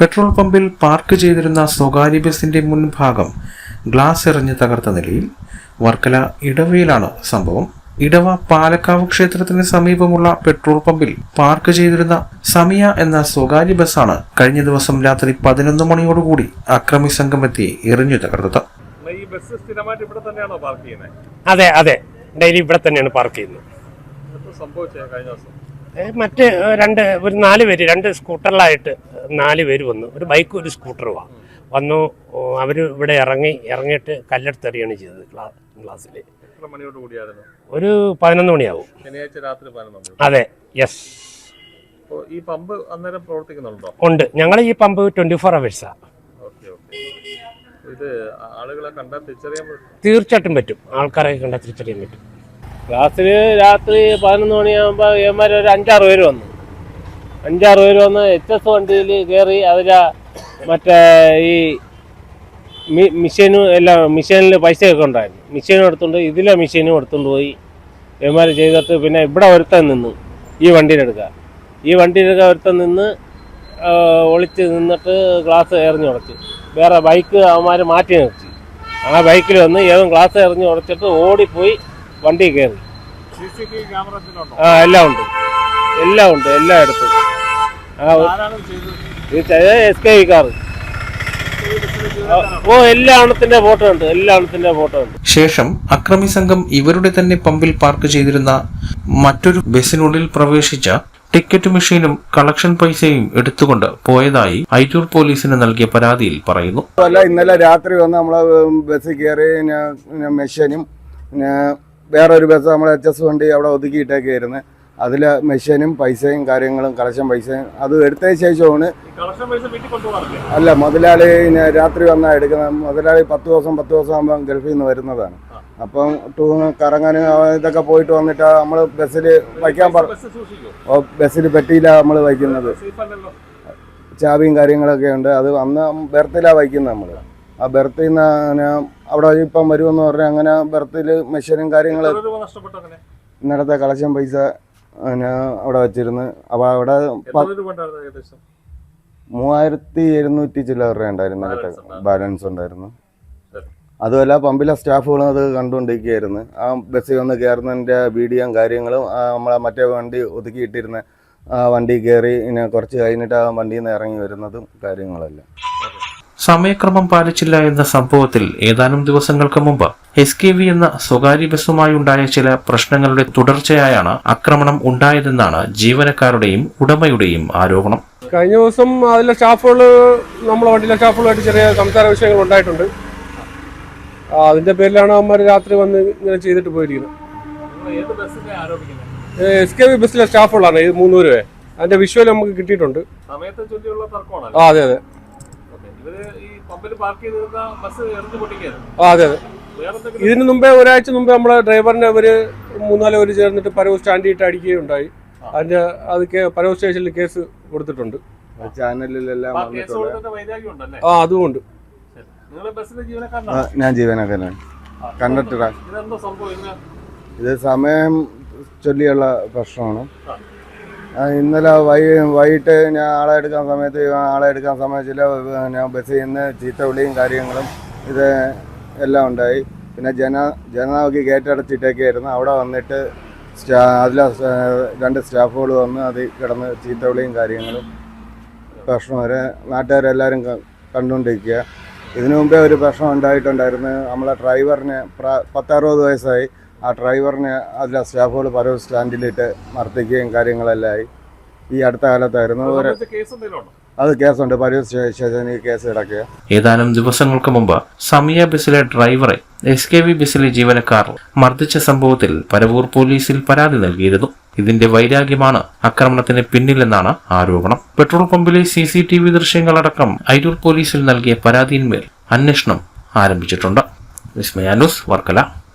Petrol പമ്പിൽ park ചെയ്തിരുന്ന സ്വകാര്യ ബസിന്റെ മുൻഭാഗം ഗ്ലാസ് എറിഞ്ഞ് തകർത്ത നിലയിൽ വർക്കല ഇടവയിലാണ് സംഭവം. ഇടവ പാലക്കാവ് ക്ഷേത്രത്തിന് സമീപമുള്ള പെട്രോൾ പമ്പിൽ പാർക്ക് ചെയ്തിരുന്ന സമിയ എന്ന സ്വകാര്യ ബസ്സാണ് കഴിഞ്ഞ ദിവസം രാത്രി പതിനൊന്ന് മണിയോടുകൂടി അക്രമി സംഘം എത്തി എറിഞ്ഞു തകർത്തത്. എന്നാ ഈ ബസ് സ്ഥിരമായിട്ട് ഇവിടെ തന്നെയാണോ പാർക്ക് ചെയ്യുന്നത്? അതെ അതെ. ഡെയിലി ഇവിടെ തന്നെയാണ് പാർക്ക് ചെയ്യുന്നത്. സംഭവിച്ചത് കഴിഞ്ഞ ദിവസം? മറ്റ് രണ്ട് ഒരു നാല് പേര് രണ്ട് സ്കൂട്ടറിലായിട്ട് നാല് പേര് വന്നു. ഒരു ബൈക്കും ഒരു സ്കൂട്ടറുമാണ് വന്നു അവർ ഇവിടെ ഇറങ്ങി ഇറങ്ങിയിട്ട് കല്ലെടുത്തെറിയാണ് ചെയ്തത് ക്ലാസ്സിൽ ഒരു പതിനൊന്ന് മണിയാവും. അതെ യെസ്. ഈ പമ്പ് അന്നേരം പ്രവർത്തിക്കുന്നുണ്ടോ? ഉണ്ട്. ഞങ്ങൾ ഈ പമ്പ് ട്വന്റി ഫോർ അവേഴ്സാണ് തീർച്ചയായിട്ടും പറ്റും. ആൾക്കാരെ കണ്ടാൽ തിരിച്ചറിയാൻ പറ്റും. ക്ലാസ്സിൽ രാത്രി പതിനൊന്ന് മണിയാകുമ്പോൾ ഏമാർ ഒരു അഞ്ചാറ് പേര് വന്നു. അഞ്ചാറ് പേര് വന്ന് എച്ച് എസ് വണ്ടിയിൽ കയറി അതിലെ മറ്റേ ഈ മിഷീനും എല്ലാം മിഷീനിൽ പൈസയൊക്കെ ഉണ്ടായിരുന്നു. മിഷീനും എടുത്തുകൊണ്ട് ഇതിലെ മിഷീനും എടുത്തുകൊണ്ട് പോയി ഇവന്മാർ ചെയ്തിട്ട് പിന്നെ ഇവിടെ ഒരുത്തൻ നിന്നു ഈ വണ്ടിയിലെടുക്കുക ഈ വണ്ടിയിലെടുക്കുക ഒരുത്തൻ നിന്ന് ഒളിച്ച് നിന്നിട്ട് ക്ലാസ് എറിഞ്ഞ് ഉടച്ചു. വേറെ ബൈക്ക് അവന്മാർ മാറ്റി നിർത്തി. ആ ബൈക്കിൽ വന്ന് ഏതും ക്ലാസ് എറിഞ്ഞ് ഉടച്ചിട്ട് ഓടിപ്പോയി വണ്ടി കയറി. ആ എല്ലാം ഉണ്ട്. എല്ലാം ഉണ്ട് എല്ലാം എടുത്തു ആ എസ് കെ കാർ ഓ എല്ലാ എണ്ണത്തിന്റെ ഫോട്ടോ ഉണ്ട് എല്ലാ എണ്ണത്തിന്റെ ഫോട്ടോ ഉണ്ട്. ശേഷം അക്രമി സംഘം ഇവരുടെ തന്നെ പമ്പിൽ പാർക്ക് ചെയ്തിരുന്ന മറ്റൊരു ബസ്സിനുള്ളിൽ പ്രവേശിച്ച ടിക്കറ്റ് മെഷീനും കളക്ഷൻ പൈസയും എടുത്തുകൊണ്ട് പോയതായി ഐറ്റൂർ പോലീസിന് നൽകിയ പരാതിയിൽ പറയുന്നു. അല്ല ഇന്നലെ രാത്രി വന്ന് നമ്മളെ ബസ്സിൽ കയറി മെഷീനും വേറൊരു ബസ് നമ്മൾ എച്ച് എസ് വണ്ടി അവിടെ ഒതുക്കിയിട്ടേക്കായിരുന്നു അതിൽ മെഷീനും പൈസയും കാര്യങ്ങളും കളക്ഷൻ പൈസയും അത് എടുത്തതിന് ശേഷമാണ് അല്ല മുതലാളി പിന്നെ രാത്രി വന്നാൽ എടുക്കുന്നത്. മുതലാളി പത്ത് ദിവസം പത്ത് ദിവസം ആകുമ്പോൾ ഗൾഫിൽ നിന്ന് വരുന്നതാണ്. അപ്പം ടൂ കറങ്ങാനും ഇതൊക്കെ പോയിട്ട് വന്നിട്ട് നമ്മൾ ബസ്സിൽ വയ്ക്കാൻ പറ ബസ്സിൽ പറ്റിയില്ല നമ്മൾ വയ്ക്കുന്നത്. ചാവിയും കാര്യങ്ങളൊക്കെ ഉണ്ട്. അത് അന്ന് ബെർത്തിലാണ് വയ്ക്കുന്നത് നമ്മൾ ആ ബെർത്തിൽ നിന്ന് അവിടെ ഇപ്പം വരുമെന്ന് പറഞ്ഞാൽ അങ്ങനെ ബെർത്തിൽ മെഷീനും കാര്യങ്ങൾ ഇന്നലത്തെ കളക്ഷൻ പൈസ ഞാൻ അവിടെ വെച്ചിരുന്നു. അപ്പോൾ അവിടെ മൂവായിരത്തി എഴുന്നൂറ്റി ചില്ലറ രൂപ ഉണ്ടായിരുന്നു ഇന്നലത്തെ ബാലൻസ് ഉണ്ടായിരുന്നു. അതുമല്ല പമ്പിലെ സ്റ്റാഫുകളും അത് കണ്ടുകൊണ്ടിരിക്കുകയായിരുന്നു. ആ ബസ്സിൽ വന്ന് കയറുന്നതിന്റെ വീഡിയോയും കാര്യങ്ങളും നമ്മളെ മറ്റേ വണ്ടി ഒതുക്കിയിട്ടിരുന്ന ആ വണ്ടി കയറി ഇനി കുറച്ച് കഴിഞ്ഞിട്ട് ആ വണ്ടിയിൽ നിന്ന് ഇറങ്ങി വരുന്നതും കാര്യങ്ങളെല്ലാം. സമയക്രമം പാലിച്ചില്ല എന്ന സംഭവത്തിൽ ഏതാനും ദിവസങ്ങൾക്ക് മുമ്പ് എസ് കെ വി എന്ന സ്വകാര്യ ബസ്സുമായുണ്ടായ ചില പ്രശ്നങ്ങളുടെ തുടർച്ചയായാണ് ആക്രമണം ഉണ്ടായതെന്നാണ് ജീവനക്കാരുടെയും ഉടമയുടെയും ആരോപണം. കഴിഞ്ഞ ദിവസം അതിലെ സ്റ്റാഫുകൾ നമ്മളെ വണ്ടിയിലെ സ്റ്റാഫുകളുമായിട്ട് ചെറിയ സംസാര വിഷയങ്ങൾ ഉണ്ടായിട്ടുണ്ട്. അതിന്റെ പേരിലാണ് അവന്മാർ രാത്രി വന്ന് ഇങ്ങനെ ചെയ്തിട്ട് പോയിരിക്കുന്നത്. എസ് കെ വി ബസ്സിലെ സ്റ്റാഫുകളാണ് ഈ മൂന്ന് പേരെ. അതിന്റെ വിഷ്വൽ നമുക്ക് കിട്ടിയിട്ടുണ്ട്. സമയത്തെ ചൊല്ലിയുള്ള തർക്കമാണല്ലോ. ആ അതെ അതെ. അതെ അതെ. ഇതിനു മുമ്പേ ഒരാഴ്ച മുമ്പേ നമ്മളെ ഡ്രൈവറിനെ അവർ മൂന്നാൽ പേര് ചേർന്നിട്ട് പരവ് സ്റ്റാൻഡിയിട്ട് അടിക്കുകയുണ്ടായി. അതിന്റെ അത് പരവ് സ്റ്റേഷനിൽ കേസ് കൊടുത്തിട്ടുണ്ട്. ചാനലിലെല്ലാം ആ അതുകൊണ്ട്. ഞാൻ ജീവനക്കാരനാണ്. കണ്ടക്ടറാ ഇതെന്തോ സംഭവം ഇന്ന്? ഇത് സമയം ചൊല്ലിയുള്ള പ്രശ്നമാണ്. ഇന്നലെ വൈ വൈകിട്ട് ഞാൻ ആളെ എടുക്കാൻ സമയത്ത് ആളെ എടുക്കാൻ സമയത്തില്ല ഞാൻ ബസ്സിൽ നിന്ന് ചീത്ത വിളിയും കാര്യങ്ങളും ഇത് എല്ലാം ഉണ്ടായി. പിന്നെ ജന ജനനാക്കി കയറ്റടച്ചിട്ടൊക്കെയായിരുന്നു അവിടെ വന്നിട്ട് സ്റ്റാ അതിലെ രണ്ട് സ്റ്റാഫുകൾ വന്ന് അതിൽ കിടന്ന് ചീത്ത വിളിയും കാര്യങ്ങളും പ്രശ്നം വരെ നാട്ടുകാരെല്ലാവരും കണ്ടുകൊണ്ടിരിക്കുക. ഇതിനു മുമ്പേ ഒരു പ്രശ്നം ഉണ്ടായിട്ടുണ്ടായിരുന്നു. നമ്മളെ ഡ്രൈവറിന് പത്തറുപത് വയസ്സായി. ആ ഡ്രൈവറിനെ അതിലെ സ്റ്റാഫുകൾ പല സ്റ്റാൻഡിലിട്ട് മർദ്ദിക്കുകയും കാര്യങ്ങളെല്ലാം ആയി. ഈ അടുത്ത കാലത്തായിരുന്നു അത് കേസുണ്ട്. പരൂർ സ്റ്റേഷനിൽ കേസ് കിടക്കുക. ഏതാനും ദിവസങ്ങൾക്ക് മുമ്പ് സമിയ ബസ്സിലെ ഡ്രൈവറെ എസ് കെ വി ബസ്സിലെ ജീവനക്കാർ മർദ്ദിച്ച സംഭവത്തിൽ പരവൂർ പോലീസിൽ പരാതി നൽകിയിരുന്നു. ഇതിന്റെ വൈരാഗ്യമാണ് ആക്രമണത്തിന് പിന്നിലെന്നാണ് ആരോപണം. പെട്രോൾ പമ്പിലെ സി സി ടി വി ദൃശ്യങ്ങളടക്കം ഐരൂർ പോലീസിൽ നൽകിയ പരാതിയിന്മേൽ അന്വേഷണം ആരംഭിച്ചിട്ടുണ്ട്. വിസ്മയാനൂസ് വർക്കല.